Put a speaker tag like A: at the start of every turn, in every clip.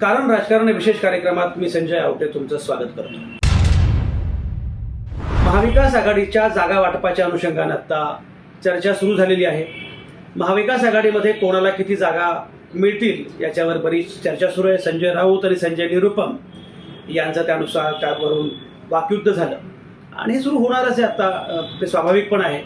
A: कारण राजकारण विशेष कार्यक्रमात मी संजय आवटे तुमचं स्वागत करतो. महाविकास आघाडीच्या जागा वाटपाच्या अनुषंगाने आता चर्चा सुरू झालेली आहे. महाविकास आघाडीमध्ये कोणाला किती जागा मिळतील याच्यावर बरीच चर्चा सुरू आहे. संजय राऊत आणि संजय निरुपम यांचं त्यानुसार त्यावरून वाकयुद्ध झालं. आणि हे सुरू होणारच आहे आता ते स्वाभाविक पण आहे.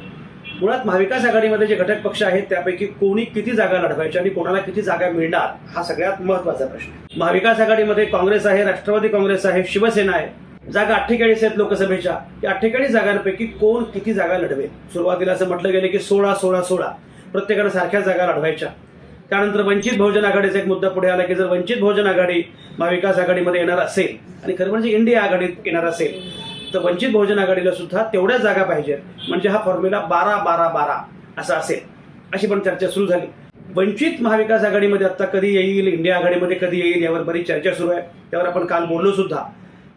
A: मुळात महाविकास आघाडीमध्ये जे घटक पक्ष आहेत त्यापैकी कोणी किती जागा लढवायच्या आणि कोणाला किती जागा मिळणार हा सगळ्यात महत्त्वाचा प्रश्न महाविकास आघाडीमध्ये काँग्रेस आहे राष्ट्रवादी काँग्रेस आहे शिवसेना आहे. जागा अठ्ठेचाळीस आहेत लोकसभेच्या. या अठ्ठेचाळीस जागांपैकी कोण किती जागा लढवेल? सुरुवातीला असं म्हटलं गेलं की सोळा सोळा सोळा. प्रत्येकानं सारख्या जागा लढवायच्या. त्यानंतर वंचित बहुजन आघाडीचा एक मुद्दा पुढे आला की जर वंचित बहुजन आघाडी महाविकास आघाडीमध्ये येणार असेल आणि खरं म्हणजे इंडिया आघाडीत येणार असेल तर वंचित बहुजन आघाडीला सुद्धा तेवढ्या जागा पाहिजेत म्हणजे हा फॉर्म्युला बारा बारा बारा असा असेल. अशी पण चर्चा सुरू झाली. वंचित महाविकास आघाडीमध्ये आता कधी येईल इंडिया आघाडीमध्ये कधी येईल यावर बरीच चर्चा सुरू आहे. त्यावर आपण काल बोललो सुद्धा.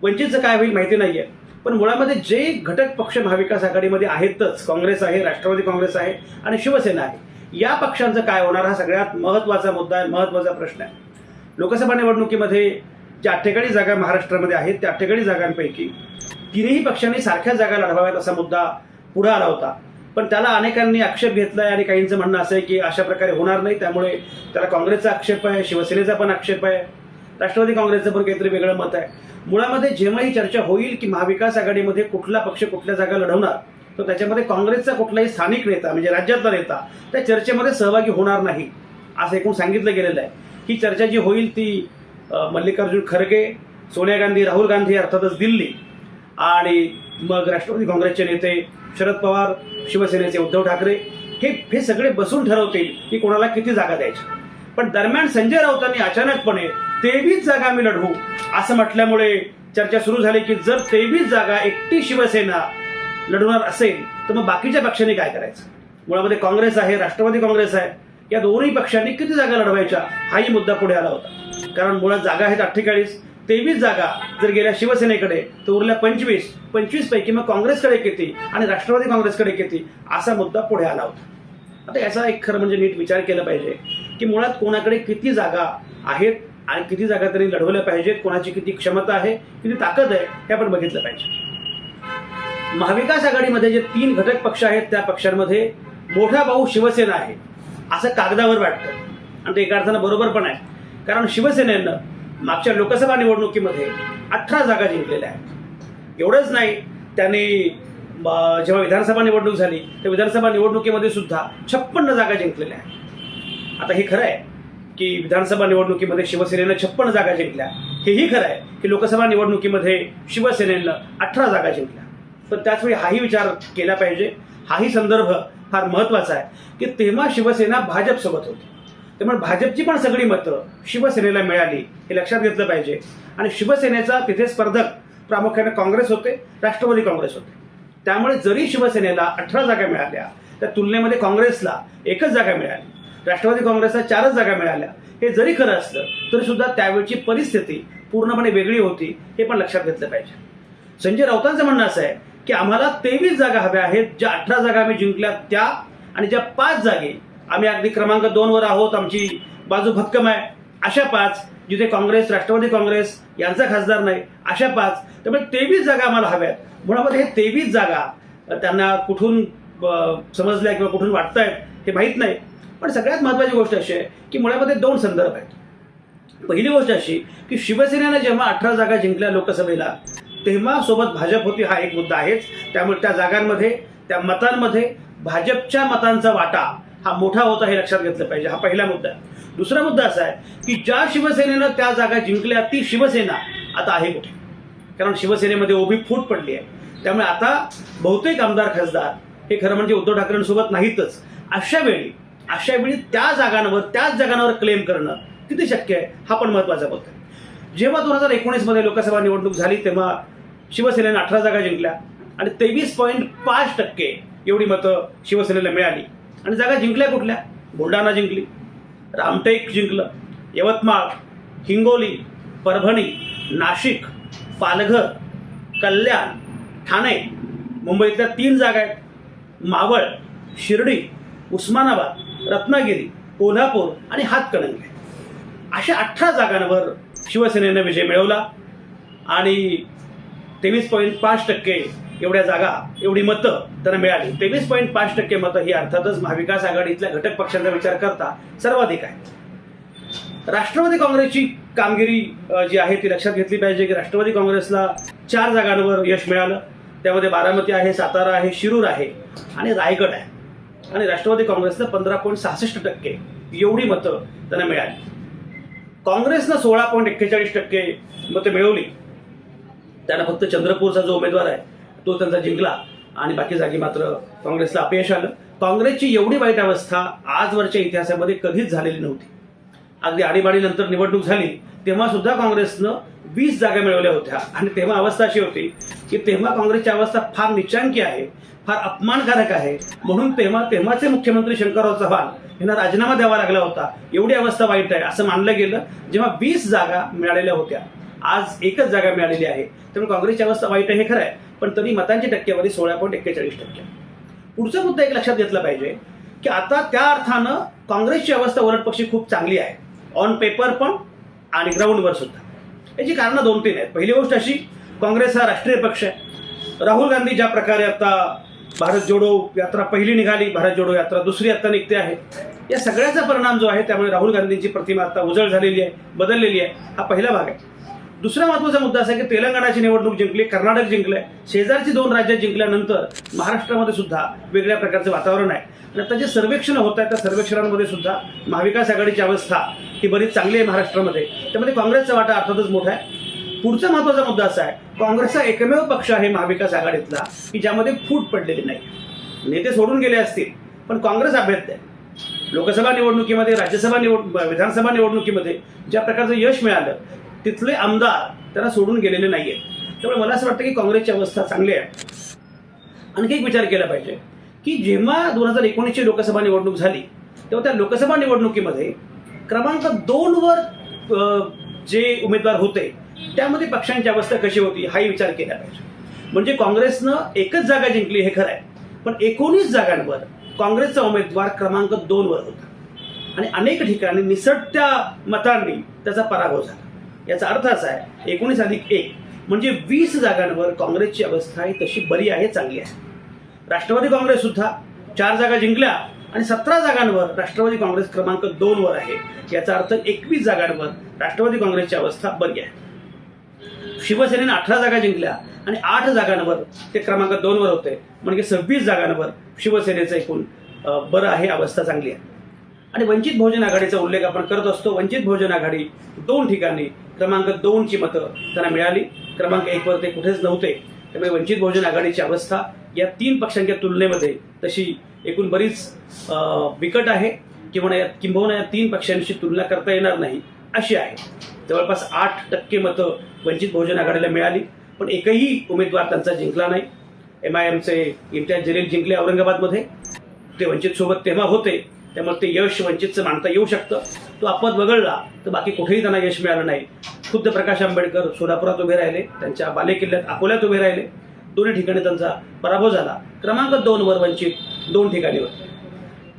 A: वंचितचं काय होईल माहिती नाहीये. पण मुळामध्ये जे घटक पक्ष महाविकास आघाडीमध्ये आहेतच काँग्रेस आहे राष्ट्रवादी काँग्रेस आहे आणि शिवसेना आहे या पक्षांचं काय होणार हा सगळ्यात महत्त्वाचा मुद्दा आहे महत्त्वाचा प्रश्न आहे. लोकसभा निवडणुकीमध्ये ज्या अठ्ठेचाळीस जागा महाराष्ट्रामध्ये आहेत त्या अठ्ठेचाळीस जागांपैकी तिन्ही पक्षांनी सारख्या जागा लढवाव्यात असा मुद्दा पुढे आला होता. पण त्याला अनेकांनी आक्षेप घेतलाय आणि काहींचं म्हणणं असं आहे की अशा प्रकारे होणार नाही. त्यामुळे त्याला काँग्रेसचा आक्षेप आहे शिवसेनेचा पण आक्षेप आहे. राष्ट्रवादी काँग्रेसचं पण काहीतरी वेगळं मत आहे. मुळामध्ये जेव्हा ही चर्चा होईल की महाविकास आघाडीमध्ये कुठला पक्ष कुठल्या जागा लढवणार तर त्याच्यामध्ये काँग्रेसचा कुठलाही स्थानिक नेता म्हणजे राज्यातला नेता त्या चर्चेमध्ये सहभागी होणार नाही असं एकूण सांगितलं गेलेलं आहे. ही चर्चा जी होईल ती मल्लिकार्जुन खरगे सोनिया गांधी राहुल गांधी अर्थातच दिल्ली आणि मग राष्ट्रवादी काँग्रेसचे नेते शरद पवार शिवसेनेचे उद्धव ठाकरे हे हे सगळे बसून ठरवतील की कोणाला किती जागा द्यायची. पण दरम्यान संजय राऊतांनी अचानकपणे तेवीस जागा आम्ही लढवू असं म्हटल्यामुळे चर्चा सुरू झाली की जर तेवीस जागा एकटी शिवसेना लढवणार असेल तर मग बाकीच्या पक्षांनी काय करायचं? मुळामध्ये काँग्रेस आहे राष्ट्रवादी काँग्रेस आहे या दोन्ही पक्षांनी किती जागा लढवायच्या हाही मुद्दा पुढे आला होता. कारण मुळात जागा आहेत अठ्ठेचाळीस तेवीस जागा जर गेल्या शिवसेनेकडे तर उरल्या पंचवीस. पंचवीस पैकी मग काँग्रेसकडे किती? आणि राष्ट्रवादी काँग्रेसकडे किती? असा मुद्दा पुढे आला होता. आता याचा एक खरं म्हणजे नीट विचार केला पाहिजे की मुळात कोणाकडे किती जागा आहेत आणि किती जागा तरी लढवल्या पाहिजेत कोणाची किती क्षमता आहे किती ताकद आहे हे आपण बघितलं पाहिजे. महाविकास आघाडीमध्ये जे तीन घटक पक्ष आहेत त्या पक्षांमध्ये मोठा भाऊ शिवसेना आहे असं कागदावर वाटतं. आणि ते एका अर्थानं बरोबर पण आहे. कारण शिवसेनेनं मागच्या लोकसभा निवडणुकीमध्ये अठरा जागा जिंकलेल्या आहेत. एवढंच नाही त्याने जेव्हा विधानसभा निवडणूक झाली तर विधानसभा निवडणुकीमध्ये सुद्धा छप्पन्न जागा जिंकलेल्या आहेत. आता हे खरं आहे की विधानसभा निवडणुकीमध्ये शिवसेनेनं छप्पन्न जागा जिंकल्या. हेही खरं आहे की लोकसभा निवडणुकीमध्ये शिवसेनेनं अठरा जागा जिंकल्या. पण त्याचवेळी हाही विचार केला पाहिजे. हाही संदर्भ फार महत्त्वाचा आहे की तेव्हा शिवसेना भाजपसोबत होती. त्यामुळे भाजपची पण सगळी मतं शिवसेनेला मिळाली हे लक्षात घेतलं पाहिजे. आणि शिवसेनेचा तिथे स्पर्धक प्रामुख्याने काँग्रेस होते राष्ट्रवादी काँग्रेस होते. त्यामुळे जरी शिवसेनेला अठरा जागा मिळाल्या त्या तुलनेमध्ये काँग्रेसला एकच जागा मिळाली. राष्ट्रवादी काँग्रेसला चारच जागा मिळाल्या. हे जरी खरं असलं तरी सुद्धा त्यावेळची परिस्थिती पूर्णपणे वेगळी होती हे पण लक्षात घेतलं पाहिजे. संजय राऊतांचं म्हणणं असं आहे की आम्हाला तेवीस जागा हव्या आहेत ज्या अठरा जागा आम्ही जिंकल्या त्या आणि ज्या पाच जागे आम्ही अगदी क्रमांक दोन वर आहोत आमची बाजू भक्कम आहे. अशा पाच जिथे काँग्रेस राष्ट्रवादी काँग्रेस यांचा खासदार नाही अशा पाच त्यामुळे तेवीस जागा आम्हाला हव्यात. मुळामध्ये हे तेवीस जागा त्यांना कुठून समजल्या किंवा कुठून वाटत आहेत हे माहीत नाही. पण सगळ्यात महत्त्वाची गोष्ट अशी आहे की मुळामध्ये दोन संदर्भ आहेत. पहिली गोष्ट अशी की शिवसेनेनं जेव्हा अठरा जागा जिंकल्या लोकसभेला तेव्हा सोबत भाजप होती हा एक मुद्दा आहेच. त्यामुळे त्या जागांमध्ये त्या मतांमध्ये भाजपच्या मतांचा वाटा हा मोठा होता हे लक्षात घेतलं पाहिजे. हा पहिला मुद्दा आहे. दुसरा मुद्दा असा आहे की ज्या शिवसेनेनं त्या जागा जिंकल्या ती शिवसेना आता आहे कुठे? कारण शिवसेनेमध्ये ओबी फूट पडली आहे. त्यामुळे आता बहुतेक आमदार खासदार हे खरं म्हणजे उद्धव ठाकरेंसोबत नाहीतच. अशा वेळी अशा वेळी त्या जागांवर त्याच जागांवर क्लेम करणं किती शक्य आहे? हा पण महत्त्वाचा मुद्दा आहे. जेव्हा दोन हजार एकोणीसमध्ये लोकसभा निवडणूक झाली तेव्हा शिवसेनेनं अठरा जागा जिंकल्या आणि तेवीस पॉईंट पाच टक्के एवढी मतं शिवसेनेला मिळाली. आणि जागा जिंकल्या कुठल्या? बुलढाणा जिंकली. रामटेक जिंकलं. यवतमाळ हिंगोली परभणी नाशिक पालघर कल्याण ठाणे. मुंबईतल्या तीन जागा आहेत. मावळ शिर्डी उस्मानाबाद रत्नागिरी कोल्हापूर आणि हातकणंगले. अशा अठरा जागांवर शिवसेनेनं विजय मिळवला. आणि तेवीस पॉईंट पाच टक्के एवढ्या जागा एवढी मतं त्यांना मिळाली. तेवीस पॉईंट पाच टक्के मतं ही अर्थातच महाविकास आघाडीतल्या घटक पक्षांचा विचार करता सर्वाधिक आहे राष्ट्रवादी काँग्रेसची कामगिरी जी आहे ती लक्षात घेतली पाहिजे की राष्ट्रवादी काँग्रेसला चार जागांवर यश मिळालं. त्यामध्ये बारामती आहे सातारा आहे शिरूर आहे आणि रायगड आहे. आणि राष्ट्रवादी काँग्रेसनं पंधरा पॉईंट सहासष्ट टक्के एवढी मतं त्यांना मिळाली. काँग्रेसनं सोळा पॉईंट एक्केचाळीस टक्के मतं मिळवली. त्यांना फक्त चंद्रपूरचा जो उमेदवार आहे तो त्यांचा जिंकला. आणि बाकी जागी मात्र काँग्रेसला अपयश आलं. काँग्रेसची एवढी वाईट अवस्था आजवरच्या इतिहासामध्ये कधीच झालेली नव्हती. अगदी आणीबाणीनंतर निवडणूक झाली तेव्हा सुद्धा काँग्रेसनं वीस जागा मिळवल्या होत्या. आणि तेव्हा अवस्था अशी होती की तेव्हा काँग्रेसची अवस्था फार निचांकी आहे फार अपमानकारक आहे. म्हणून तेव्हा तेव्हाचे मुख्यमंत्री शंकरराव चव्हाण यांना राजीनामा द्यावा लागला होता. एवढी अवस्था वाईट आहे असं मानलं गेलं. जेव्हा वीस जागा मिळालेल्या होत्या आज एकच जागा मिळालेली आहे. त्यामुळे काँग्रेसची अवस्था वाईट आहे हे खरं आहे. पण तरी मतांची टक्केवारी सोळा पॉईंट एक्केचाळीस टक्के. पुढचा मुद्दा एक लक्षात घेतला पाहिजे की आता त्या अर्थानं काँग्रेसची अवस्था वरटपक्षी खूप चांगली आहे. ऑन पेपर पण आणि ग्राउंडवर सुद्धा. याची कारणं दोन तीन आहेत. पहिली गोष्ट अशी काँग्रेस हा राष्ट्रीय पक्ष आहे. राहुल गांधी ज्या प्रकारे आता भारत जोडो यात्रा पहिली निघाली भारत जोडो यात्रा दुसरी आता निघते आहे. या सगळ्याचा परिणाम जो आहे त्यामुळे राहुल गांधींची प्रतिमा आता उजळ झालेली आहे बदललेली आहे. हा पहिला भाग आहे. दुसरा महत्त्वाचा मुद्दा असा आहे की तेलंगणाची निवडणूक जिंकली कर्नाटक जिंकले शेजारची दोन राज्य जिंकल्यानंतर महाराष्ट्रामध्ये सुद्धा वेगळ्या प्रकारचं वातावरण आहे. आणि आता जे सर्वेक्षण होत आहेत त्या सर्वेक्षणांमध्ये सुद्धा महाविकास आघाडीची अवस्था ही बरीच चांगली आहे महाराष्ट्रामध्ये. त्यामध्ये काँग्रेसचा वाटा अर्थातच मोठा आहे. पुढचा महत्त्वाचा मुद्दा असा आहे काँग्रेसचा एकमेव पक्ष आहे महाविकास आघाडीतला की ज्यामध्ये फूट पडलेली नाही. नेते सोडून गेले असतील पण काँग्रेस अभ्यर्थ आहे. लोकसभा निवडणुकीमध्ये राज्यसभा निवड विधानसभा निवडणुकीमध्ये ज्या प्रकारचं यश मिळालं तिथले आमदार त्यांना सोडून गेलेले नाही आहेत त्यामुळे मला असं वाटतं की काँग्रेसची अवस्था चांगली आहे. आणखी एक विचार केला पाहिजे की जेव्हा दोन हजार एकोणीसची लोकसभा निवडणूक झाली तेव्हा त्या लोकसभा निवडणुकीमध्ये क्रमांक दोनवर जे उमेदवार होते त्यामध्ये पक्षांची अवस्था कशी होती हाही विचार केला पाहिजे. म्हणजे काँग्रेसनं एकच जागा जिंकली हे खरं आहे. पण एकोणीस जागांवर काँग्रेसचा उमेदवार क्रमांक दोनवर होता. आणि अनेक ठिकाणी निसटत्या मतांनी त्याचा पराभव झाला. याचा अर्थ असा आहे एकोणीस अधिक एक म्हणजे वीस जागांवर काँग्रेसची अवस्था ही तशी बरी आहे चांगली आहे. राष्ट्रवादी काँग्रेस सुद्धा चार जागा जिंकल्या आणि सतरा जागांवर राष्ट्रवादी काँग्रेस क्रमांक दोन वर आहे. याचा अर्थ एकवीस जागांवर राष्ट्रवादी काँग्रेसची अवस्था बरी आहे. शिवसेनेनं अठरा जागा जिंकल्या आणि आठ जागांवर ते क्रमांक दोनवर होते. म्हणजे सव्वीस जागांवर शिवसेनेचं एकूण बरं आहे अवस्था चांगली आहे. आणि वंचित बहुजन आघाडीचा उल्लेख आपण करत असतो. वंचित बहुजन आघाडी दोन ठिकाणी क्रमांक दोनची मतं त्यांना मिळाली. क्रमांक एकवर ते कुठेच नव्हते. त्यामुळे वंचित बहुजन आघाडीची अवस्था या तीन पक्षांच्या तुलनेमध्ये तशी एकूण बरीच बिकट आहे. किंवा या किंबहुना या तीन पक्षांशी तुलना करता येणार नाही अशी आहे. जवळपास आठ टक्के मतं वंचित बहुजन आघाडीला मिळाली. पण एकही उमेदवार त्यांचा जिंकला नाही. एम आय एमचे इम्तियाज जलील जिंकले औरंगाबादमध्ये ते वंचित सोबत तेव्हा होते. त्यामुळे ते यश वंचितचं मानता येऊ शकतं. तो अपवाद वगळला तर बाकी कुठेही त्यांना यश मिळालं नाही. खुद्द प्रकाश आंबेडकर सोलापुरात उभे राहिले. त्यांच्या बालेकिल्ल्यात अकोल्यात उभे राहिले. दोन्ही ठिकाणी त्यांचा पराभव झाला. क्रमांक दोनवर वंचित दोन ठिकाणी होते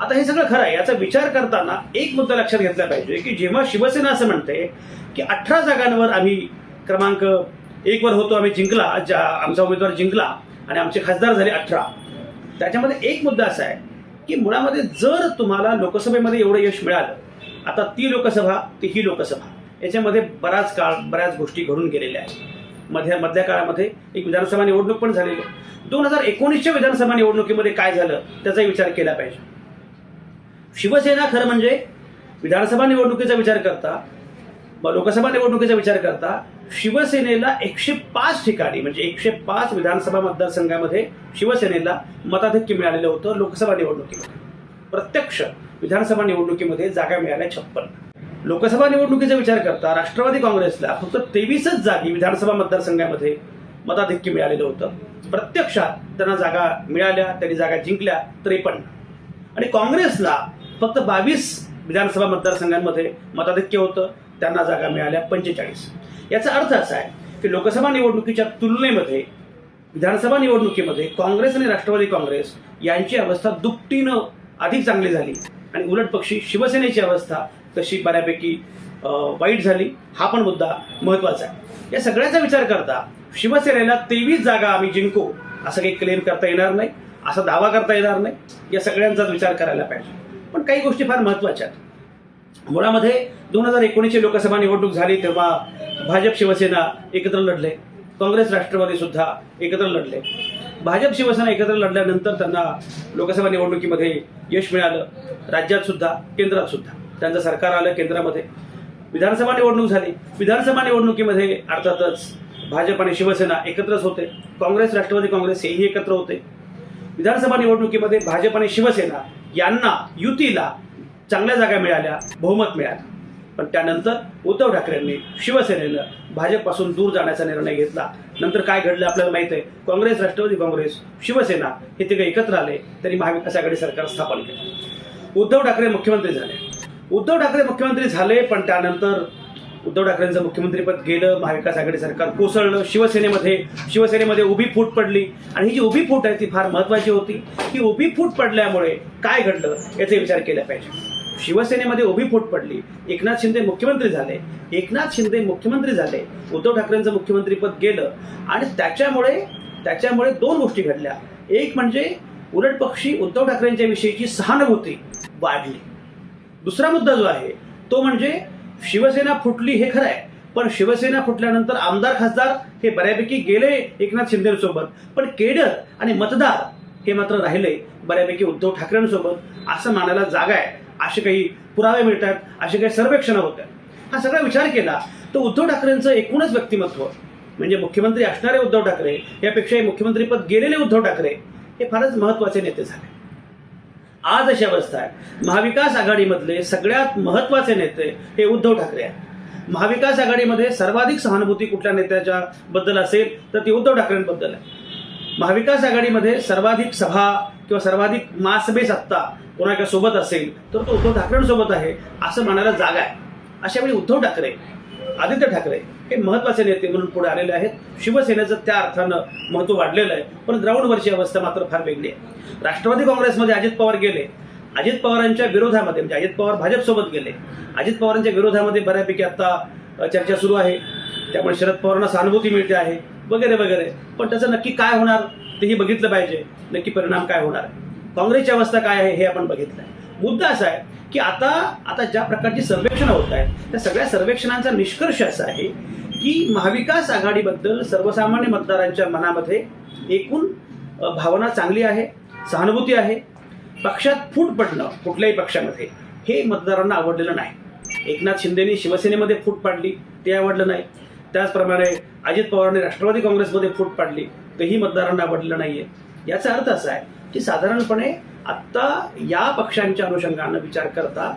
A: आता हे सगळं खरं आहे. याचा विचार करताना एक मुद्दा लक्षात घेतला पाहिजे की जेव्हा शिवसेना असं म्हणते की अठरा जागांवर आम्ही क्रमांक एकवर होतो आम्ही जिंकला ज्या आमचा उमेदवार जिंकला आणि आमचे खासदार झाले अठरा. त्याच्यामध्ये एक मुद्दा असा आहे की मुळामध्ये जर तुम्हाला लोकसभेमध्ये एवढं यश मिळालं आता ती लोकसभा ती ही लोकसभा याच्यामध्ये बराच काळ बऱ्याच गोष्टी घडून गेलेल्या आहेत. मध्या मधल्या काळामध्ये एक विधानसभा निवडणूक पण झालेली आहे. दोन हजार एकोणीसच्या विधानसभा निवडणुकीमध्ये काय झालं त्याचाही विचार केला पाहिजे. शिवसेना खरं म्हणजे विधानसभा निवडणुकीचा विचार करता लोकसभा निवडणुकीचा विचार करता शिवसेनेला एकशे पाच ठिकाणी म्हणजे एकशे पाच विधानसभा मतदारसंघामध्ये शिवसेनेला मताधिक्य मिळालेलं होतं लोकसभा निवडणुकीमध्ये. प्रत्यक्ष विधानसभा निवडणुकीमध्ये जागा मिळाल्या छप्पन. लोकसभा निवडणुकीचा विचार करता राष्ट्रवादी काँग्रेसला फक्त तेवीसच जागी विधानसभा मतदारसंघामध्ये मताधिक्य मिळालेलं होतं. प्रत्यक्षात त्यांना जागा मिळाल्या त्यांनी जागा जिंकल्या त्रेपन्न. आणि काँग्रेसला फक्त बावीस विधानसभा मतदारसंघांमध्ये मताधिक्य होतं. त्यांना जागा मिळाल्या पंचेचाळीस. याचा अर्थ असा आहे की लोकसभा निवडणुकीच्या तुलनेमध्ये विधानसभा निवडणुकीमध्ये काँग्रेस आणि राष्ट्रवादी काँग्रेस यांची अवस्था दुपटीनं अधिक चांगली झाली आणि उलट पक्षी शिवसेनेची अवस्था तशी बऱ्यापैकी वाईट झाली. हा पण मुद्दा महत्त्वाचा आहे. या सगळ्याचा विचार करता शिवसेनेला तेवीस जागा आम्ही जिंकू असं काही क्लेम करता येणार नाही असा दावा करता येणार नाही. या सगळ्यांचाच विचार करायला पाहिजे. पण काही गोष्टी फार महत्त्वाच्या आहेत. मुळामध्ये दोन हजार एकोणीसची लोकसभा निवडणूक झाली तेव्हा भाजप शिवसेना एकत्र लढले. काँग्रेस राष्ट्रवादी सुद्धा एकत्र लढले. भाजप शिवसेना एकत्र लढल्यानंतर त्यांना लोकसभा निवडणुकीमध्ये यश मिळालं. राज्यात सुद्धा केंद्रात सुद्धा. त्यांचं सरकार आलं केंद्रामध्ये. विधानसभा निवडणूक झाली. विधानसभा निवडणुकीमध्ये अर्थातच भाजप आणि शिवसेना एकत्रच होते. काँग्रेस राष्ट्रवादी काँग्रेस हेही एकत्र होते. विधानसभा निवडणुकीमध्ये भाजप आणि शिवसेना यांना युतीला चांगल्या जागा मिळाल्या बहुमत मिळालं. पण त्यानंतर उद्धव ठाकरेंनी शिवसेनेनं भाजपपासून दूर जाण्याचा निर्णय घेतला. नंतर काय घडलं आपल्याला माहीत आहे? काँग्रेस राष्ट्रवादी काँग्रेस शिवसेना हे तिघे एकत्र आले त्यांनी महाविकास आघाडी सरकार स्थापन केलं. उद्धव ठाकरे मुख्यमंत्री झाले. उद्धव ठाकरे मुख्यमंत्री झाले पण त्यानंतर उद्धव ठाकरेंचं मुख्यमंत्रीपद गेलं महाविकास आघाडी सरकार कोसळलं शिवसेनेमध्ये शिवसेनेमध्ये उभी फूट पडली. आणि ही जी उभी फूट आहे ती फार महत्वाची होती. ही उभी फूट पडल्यामुळे काय घडलं याचा विचार केला पाहिजे. शिवसेनेमध्ये उभी फूट पडली. एकनाथ शिंदे मुख्यमंत्री झाले. एकनाथ शिंदे मुख्यमंत्री झाले. उद्धव ठाकरेंचं मुख्यमंत्रीपद गेलं. आणि त्याच्यामुळे त्याच्यामुळे दोन गोष्टी घडल्या. एक म्हणजे उलट पक्षी उद्धव ठाकरेंच्या विषयीची सहानुभूती वाढली. दुसरा मुद्दा जो आहे तो म्हणजे शिवसेना फुटली हे खरं आहे. पण शिवसेना फुटल्यानंतर आमदार खासदार हे बऱ्यापैकी गेले एकनाथ शिंदेसोबत. पण केडर आणि मतदार हे मात्र राहिले बऱ्यापैकी उद्धव ठाकरेंसोबत. असं मानायला जागा आहे. असे काही पुरावे मिळतात असे काही सर्वेक्षणं होत आहेत हा सगळा विचार केला तर उद्धव ठाकरेंचं एकूणच व्यक्तिमत्व म्हणजे मुख्यमंत्री असणारे उद्धव ठाकरे यापेक्षाही मुख्यमंत्रीपद गेलेले उद्धव ठाकरे हे फारच महत्त्वाचे नेते झाले. आज अशी अवस्था आहे. महाविकास आघाडीमधले सगळ्यात महत्त्वाचे नेते हे उद्धव ठाकरे आहेत. महाविकास आघाडीमध्ये सर्वाधिक सहानुभूती कुठल्या नेत्याच्या बद्दल असेल तर ती उद्धव ठाकरेंबद्दल आहे. महाविकास आघाडीमध्ये सर्वाधिक सभा किंवा सर्वाधिक महासभे सत्ता कोणाच्या सोबत असेल तर तो उद्धव ठाकरेंसोबत आहे असं म्हणायला जागा आहे. अशा वेळी उद्धव ठाकरे आदित्य ठाकरे हे महत्त्वाचे नेते म्हणून पुढे आलेले आहेत. शिवसेनेचं त्या अर्थानं महत्त्व वाढलेलं आहे पण ग्राउंडवरची अवस्था मात्र फार वेगळी आहे. राष्ट्रवादी काँग्रेसमध्ये अजित पवार गेले. अजित पवारांच्या विरोधामध्ये म्हणजे अजित पवार भाजपसोबत गेले. अजित पवारांच्या विरोधामध्ये बऱ्यापैकी आता चर्चा सुरू आहे. त्यामुळे शरद पवारांना सहानुभूती मिळते आहे वगैरे वगैरे. पण त्याचं नक्की काय होणार तेही बघितलं पाहिजे. नक्की परिणाम काय होणार? आहे काँग्रेसची अवस्था काय आहे हे आपण बघितलं आहे. मुद्दा असा आहे की आता आता ज्या प्रकारची सर्वेक्षणं होत आहेत त्या सगळ्या सर्वेक्षणांचा निष्कर्ष असा आहे की महाविकास आघाडीबद्दल सर्वसामान्य मतदारांच्या मनामध्ये एकूण भावना चांगली आहे सहानुभूती आहे. पक्षात फूट पडणं कुठल्याही पक्षामध्ये हे मतदारांना आवडलेलं नाही. एकनाथ शिंदेनी शिवसेनेमध्ये फूट पाडली ते आवडलं नाही. त्याचप्रमाणे अजित पवारांनी राष्ट्रवादी काँग्रेसमध्ये फूट पाडली तेही मतदारांना आवडलेलं आहे याचा अर्थ असा आहे की साधारणपणे आत्ता या पक्षांच्या अनुषंगानं विचार करता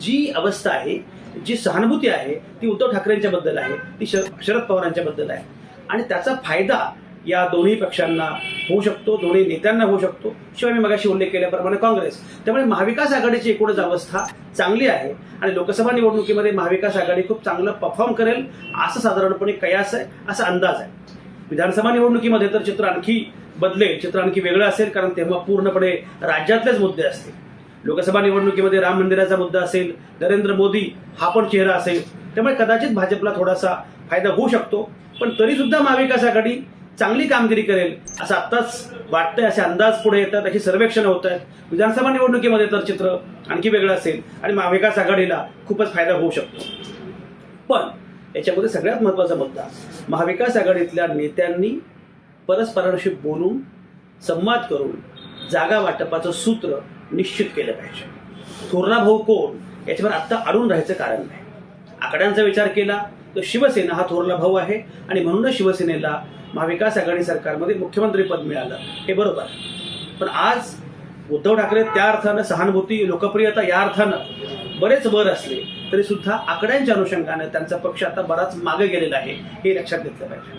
A: जी अवस्था आहे जी सहानुभूती आहे ती उद्धव ठाकरेंच्या बद्दल आहे ती शर- शरद पवारांच्या बद्दल आहे. आणि त्याचा फायदा या दोन्ही पक्षांना होऊ शकतो दोन्ही नेत्यांना होऊ शकतो. शिवाय मी मगाशी उल्लेख केल्याप्रमाणे काँग्रेस. त्यामुळे महाविकास आघाडीची एकूणच अवस्था चांगली आहे आणि लोकसभा निवडणुकीमध्ये महाविकास आघाडी खूप चांगलं परफॉर्म करेल असं साधारणपणे कयास आहे असा अंदाज आहे. विधानसभा निवडणुकीमध्ये तर चित्र आणखी बदलेल चित्र आणखी वेगळं असेल कारण तेव्हा पूर्णपणे राज्यातलेच मुद्दे असतील. लोकसभा निवडणुकीमध्ये राम मंदिराचा मुद्दा असेल नरेंद्र मोदी हा पण चेहरा असेल त्यामुळे कदाचित भाजपला थोडासा फायदा होऊ शकतो पण तरी सुद्धा महाविकास आघाडी चांगली कामगिरी करेल असं आत्ताच वाटतंय असे अंदाज पुढे येतात अशी सर्वेक्षण होत आहेत. विधानसभा निवडणुकीमध्ये तर चित्र आणखी वेगळं असेल आणि महाविकास आघाडीला खूपच फायदा होऊ शकतो. पण याच्यामध्ये सगळ्यात महत्त्वाचा मुद्दा महाविकास आघाडीतल्या नेत्यांनी परस्परांशी बोलून संवाद करून जागा वाटपाचं सूत्र निश्चित केलं पाहिजे. थोरला भाऊ कोण? याच्यावर आत्ता अडून राहायचं कारण नाही. आकड्यांचा विचार केला तर शिवसेना हा थोरला भाऊ आहे आणि म्हणूनच शिवसेनेला महाविकास आघाडी सरकारमध्ये मुख्यमंत्रीपद मिळालं. हे बरोबर. पण आज उद्धव ठाकरे त्या अर्थानं सहानुभूती लोकप्रियता या अर्थानं बरेच वर असले तरी सुद्धा आकड्यांच्या अनुषंगानं त्यांचा पक्ष आता बराच मागे गेलेला आहे हे लक्षात घेतलं पाहिजे.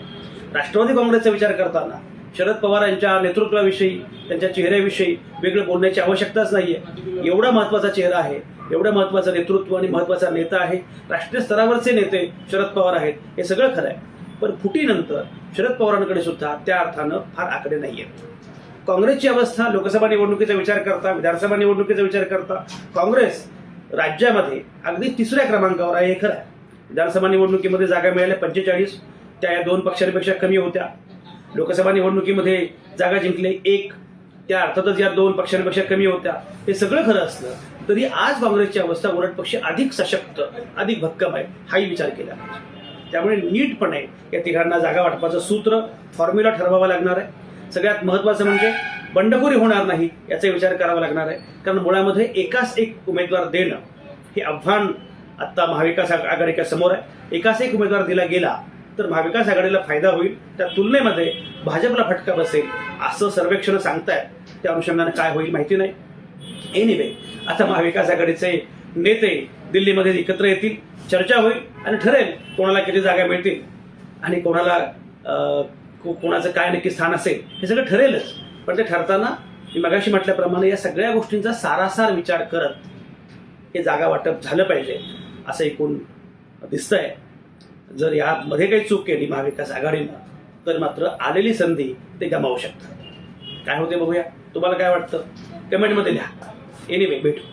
A: राष्ट्रवादी काँग्रेसचा विचार करताना शरद पवार यांच्या नेतृत्वाविषयी त्यांच्या चेहऱ्याविषयी वेगळं बोलण्याची आवश्यकताच नाहीये. एवढा महत्त्वाचा चेहरा आहे एवढं महत्वाचं नेतृत्व आणि महत्त्वाचा नेता आहे राष्ट्रीय स्तरावरचे नेते शरद पवार आहेत हे सगळं खरं आहे. पण फुटीनंतर शरद पवारांकडे सुद्धा त्या अर्थानं फार आकडे नाही आहेत काँग्रेसची अवस्था लोकसभा निवडणुकीचा विचार करता विधानसभा निवडणुकीचा विचार करता काँग्रेस राज्यामध्ये अगदी तिसऱ्या क्रमांकावर आहे हे खरं आहे. विधानसभा निवडणुकीमध्ये जागा मिळाल्या पंचेचाळीस त्या या दोन पक्षांपेक्षा कमी होत्या. लोकसभा निवडणुकीमध्ये जागा जिंकले एक. त्या अर्थातच या दोन पक्षांपेक्षा कमी होत्या. हे सगळं खरं असलं तरी आज काँग्रेसची अवस्था उलट पक्ष अधिक सशक्त अधिक भक्कम आहे हाही विचार केला पाहिजे. त्यामुळे नीटपणे या तिघांना जागा वाटपाचं सूत्र फॉर्म्युला ठरवावा लागणार आहे. सगळ्यात महत्त्वाचं म्हणजे बंडखोरी होणार नाही याचा विचार करावा लागणार आहे. कारण मुळामध्ये एकाच एक उमेदवार देणं हे आव्हान आत्ता महाविकास आघाडीच्या समोर आहे. एकाच एक उमेदवार दिला गेला तर महाविकास आघाडीला फायदा होईल. त्या तुलनेमध्ये भाजपला फटका बसेल असं सर्वेक्षण सांगतायत. त्या अनुषंगाने काय होईल माहिती नाही. एनिवे आता महाविकास आघाडीचे नेते दिल्लीमध्ये एकत्र येतील चर्चा होईल आणि ठरेल कोणाला किती जागा मिळतील आणि कोणाला कोणाचं काय नक्की स्थान असेल हे सगळं ठरेलच. पण ते ठरताना मी मगाशी म्हटल्याप्रमाणे या सगळ्या गोष्टींचा सारासार विचार करत हे जागा वाटप झालं पाहिजे असं एकूण दिसतंय. जर यामध्ये काही चूक केली महाविकास आघाडीनं तर मात्र आलेली संधी ते गमावू शकतात. काय होते बघूया. तुम्हाला काय वाटतं? कमेंटमध्ये लिहा. एनिवे भेटू.